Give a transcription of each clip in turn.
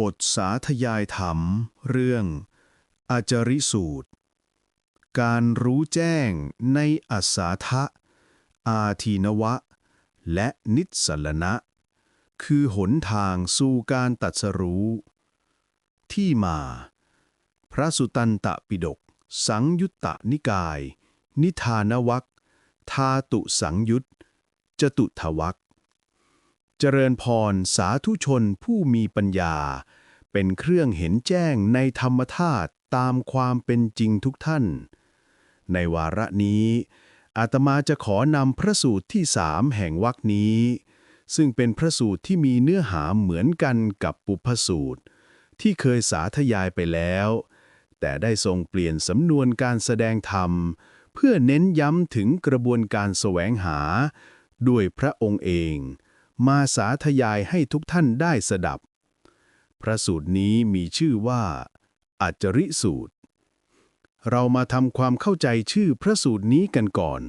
บทสาธยายธรรม เรื่องอาจาริสูตร การรู้แจ้งในอัสาทะ อาทีนวะ และนิสสลนะ คือหนทางสู่การตัดสรู้ ที่มา พระสุตันตปิฎกสังยุตตนิกาย นิทานวักทาตุสังยุตจตุทวัก เจริญพรสาธุชนผู้มีปัญญา เป็นเครื่องเห็นแจ้งในธรรมธาตุตามความเป็นจริงทุกท่าน ในวาระนี้ อาตมาจะขอนำพระสูตรที่สามแห่งวรรคนี้ ซึ่งเป็นพระสูตรที่มีเนื้อหาเหมือนกันกับปุพพสูตร ที่เคยสาธยายไปแล้ว แต่ได้ทรงเปลี่ยนสำนวนการแสดงธรรม เพื่อเน้นย้ำถึงกระบวนการแสวงหา ด้วยพระองค์เอง มาสาธยายให้ทุกท่านได้สดับ พระสูตรนี้มีชื่อว่า อัจจริสูตร เรามาทำความเข้าใจชื่อพระสูตรนี้กันก่อน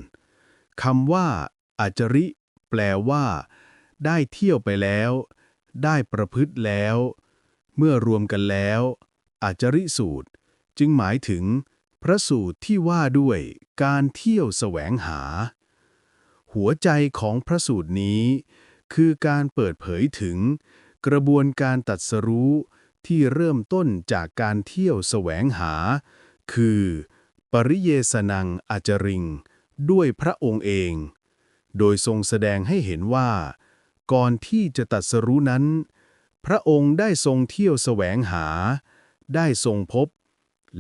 คำว่า อัจจริ แปลว่า ได้เที่ยวไปแล้ว ได้ประพฤติแล้ว เมื่อรวมกันแล้ว อัจจริสูตร จึงหมายถึง พระสูตรที่ว่าด้วยการเที่ยวแสวงหา หัวใจของพระสูตรนี้ คือการเปิดเผยถึง กระบวนการตัดสรู้ที่เริ่มต้นจากการเที่ยวแสวงหา คือ ปริเยสนังอาจริง ด้วยพระองค์เอง โดยทรงแสดงให้เห็นว่า ก่อนที่จะตัดสรู้นั้น พระองค์ได้ทรงเที่ยวแสวงหา ได้ทรงพบ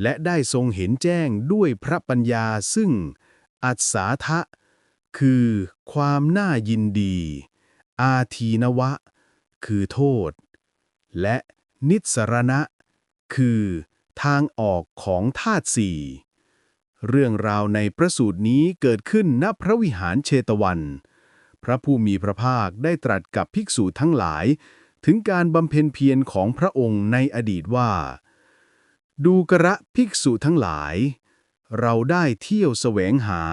และได้ทรงเห็นแจ้งด้วยพระปัญญาซึ่ง อัศาทะ คือความน่ายินดี อาทีนวะ คือโทษ และนิสรณะ คือทางออกของธาตุสี่ เรื่องราวในพระสูตรนี้เกิดขึ้นณพระวิหารเชตวัน พระผู้มีพระภาคได้ตรัสกับภิกษุทั้งหลาย ถึงการบำเพ็ญเพียรของพระองค์ในอดีตว่า ดูกระภิกษุทั้งหลาย เราได้เที่ยวแสวงหา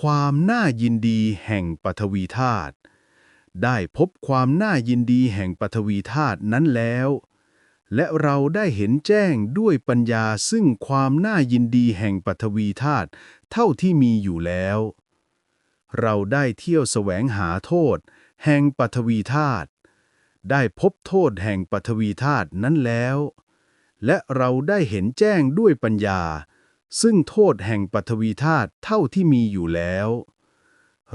ความน่ายินดีแห่งปฐวีธาตุ ได้พบความน่ายินดีแห่งปฐวีธาตุนั้นแล้ว และเราได้เห็นแจ้งด้วยปัญญาซึ่งความน่ายินดีแห่งปฐวีธาตุเท่าที่มีอยู่แล้ว เราได้เที่ยวแสวงหาโทษ แห่งปฐวีธาตุได้พบโทษแห่งปฐวีธาตุนั้นแล้ว และเราได้เห็นแจ้งด้วยปัญญา ซึ่งโทษแห่งปฐวีธาตุเท่าที่มีอยู่แล้ว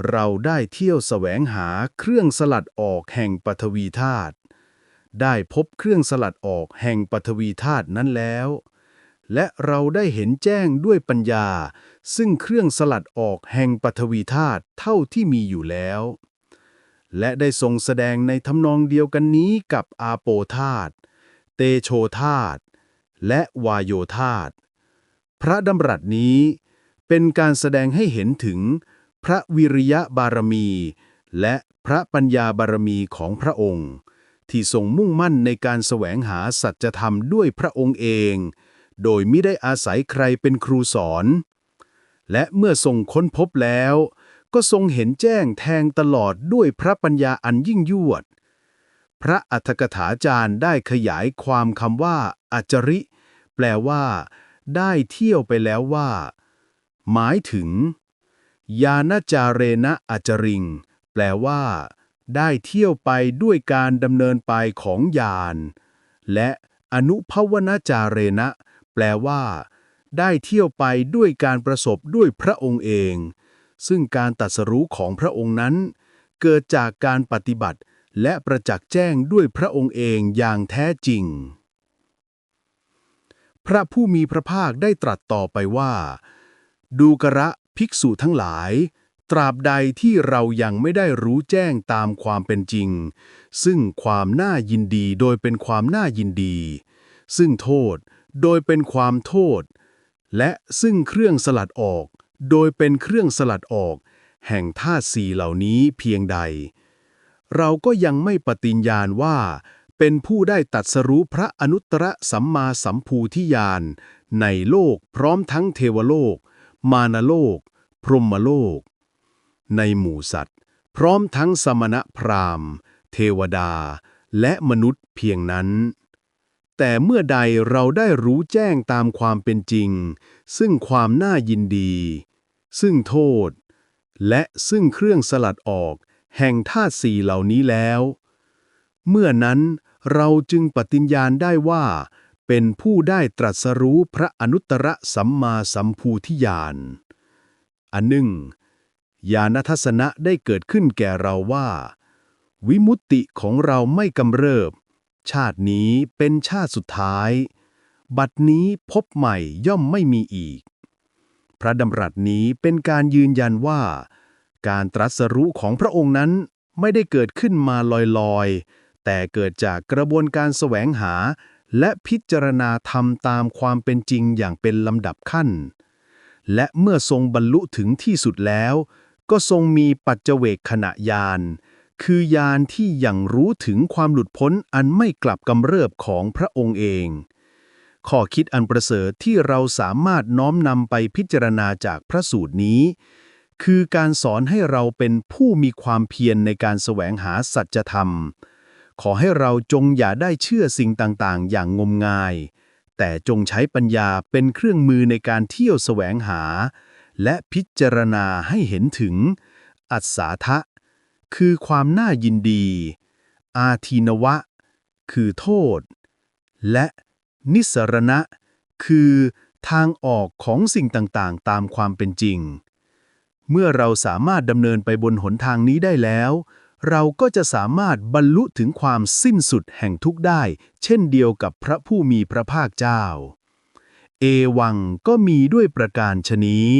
เราได้เที่ยวแสวงหาเครื่องสลัดออกแห่งปฐวีธาตุได้พบเครื่องสลัดออกแห่งปฐวีธาตุนั้นแล้ว และเราได้เห็นแจ้งด้วยปัญญา ซึ่งเครื่องสลัดออกแห่งปฐวีธาตุเท่าที่มีอยู่แล้ว และได้ทรงแสดงในทำนองเดียวกันนี้กับอาโปธาตุเตโชธาตุและวายโยธาตุพระดำรัสนี้เป็นการแสดงให้เห็นถึง พระวิริยะบารมี และพระปัญญาบารมีของพระองค์ ที่ทรงมุ่งมั่นในการแสวงหาสัจธรรมด้วยพระองค์เอง โดยไม่ได้อาศัยใครเป็นครูสอน และเมื่อทรงค้นพบแล้ว ก็ทรงเห็นแจ้งแทงตลอดด้วยพระปัญญาอันยิ่งยวด พระอัฏฐกถาจารย์ได้ขยายความคำว่า อัจจริ แปลว่า ได้เที่ยวไปแล้วว่า หมายถึง ยานจาเรณะอจจริง แปลว่า ได้เที่ยวไปด้วยการดำเนินไปของยาน และอนุภวนาจาเรณะ แปลว่า ได้เที่ยวไปด้วยการประสบด้วยพระองค์เอง ซึ่งการตัดสรู้ของพระองค์นั้น เกิดจากการปฏิบัติและประจักษ์แจ้งด้วยพระองค์เองอย่างแท้จริง พระผู้มีพระภาคได้ตรัสต่อไปว่า ดูกระ ภิกษุทั้งหลาย ตราบใดที่เรายังไม่ได้รู้แจ้งตามความเป็นจริง ซึ่งความน่ายินดีโดยเป็นความน่ายินดี ซึ่งโทษโดยเป็นความโทษ และซึ่งเครื่องสลัดออก โดยเป็นเครื่องสลัดออก แห่งธาตุสีเหล่านี้เพียงใด เราก็ยังไม่ปฏิญญาณว่า เป็นผู้ได้ตัดสรู้พระอนุตตรสัมมาสัมภูธิญาณในโลกพร้อมทั้งเทวโลก มานโลก พรหมโลก ในหมู่สัตว์ พร้อมทั้งสมณพราหมณ์ เทวดา และมนุษย์เพียงนั้น แต่เมื่อใดเราได้รู้แจ้งตามความเป็นจริง ซึ่งความน่ายินดี ซึ่งโทษ และซึ่งเครื่องสลัดออกแห่งธาตุสี่เหล่านี้แล้ว เมื่อนั้นเราจึงปฏิญญาณได้ว่า เป็นผู้ได้ตรัสรู้พระอนุตตรสัมมาสัมภูทิญาณอันหนึ่งญาณทัศนะได้เกิดขึ้นแก่เราว่า วิมุตติของเราไม่กำเริบ ชาตินี้เป็นชาติสุดท้าย บัดนี้พบใหม่ย่อมไม่มีอีก พระดำรัสนี้เป็นการยืนยันว่า การตรัสรู้ของพระองค์นั้นไม่ได้เกิดขึ้นมาลอยๆ แต่เกิดจากกระบวนการแสวงหา และพิจารณาธรรมตามความเป็นจริงอย่างเป็นลำดับขั้น และเมื่อทรงบรรลุถึงที่สุดแล้ว ก็ทรงมีปัจเจเวกขณะยาน คือยานที่ยังรู้ถึงความหลุดพ้นอันไม่กลับกำเริบของพระองค์เอง ข้อคิดอันประเสริฐที่เราสามารถน้อมนำไปพิจารณาจากพระสูตรนี้ คือการสอนให้เราเป็นผู้มีความเพียรในการแสวงหาสัจธรรม ขอให้เราจงอย่าได้เชื่อสิ่งต่างๆ อย่างงมงาย แต่จงใช้ปัญญาเป็นเครื่องมือในการเที่ยวแสวงหา และพิจารณาให้เห็นถึง อัศทะ คือความน่ายินดี อาทีนวะ คือโทษ และนิสรณะ คือทางออกของสิ่งต่างๆ ตามความเป็นจริง เมื่อเราสามารถดำเนินไปบนหนทางนี้ได้แล้ว เราก็จะสามารถบรรลุถึงความสิ้นสุดแห่งทุกได้ เช่นเดียวกับพระผู้มีพระภาคเจ้า เอวังก็มีด้วยประการชนี้